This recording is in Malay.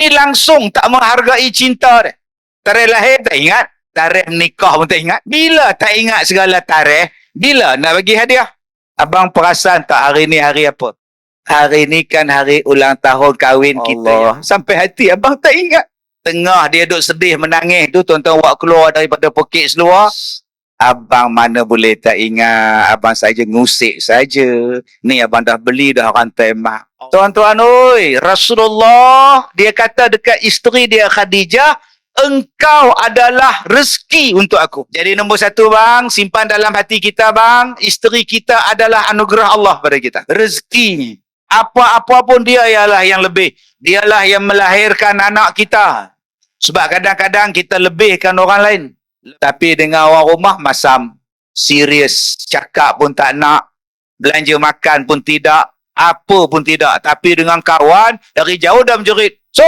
Ni langsung tak menghargai cinta dia. Tarikh lahir tak ingat. Tarikh nikah pun tak ingat. Bila tak ingat segala tarikh, bila nak bagi hadiah? Abang perasan tak hari ni hari apa? Hari ni kan hari ulang tahun kahwin kita. Allah. Ya. Sampai hati abang tak ingat. Tengah dia duduk sedih menangis tu tuan-tuan wak keluar daripada poket seluar. Abang mana boleh tak ingat. Abang saja ngusik saja. Ni abang dah beli dah rantai mak. Tuan-tuan oi, Rasulullah dia kata dekat isteri dia Khadijah, engkau adalah rezeki untuk aku. Jadi nombor satu bang, simpan dalam hati kita bang, isteri kita adalah anugerah Allah pada kita. Rezeki. Apa-apa pun dia ialah yang lebih. Dialah yang melahirkan anak kita. Sebab kadang-kadang kita lebihkan orang lain. Tapi dengan orang rumah masam. Serius. Cakap pun tak nak. Belanja makan pun tidak. Apa pun tidak. Tapi dengan kawan, dari jauh dah menjerit. So,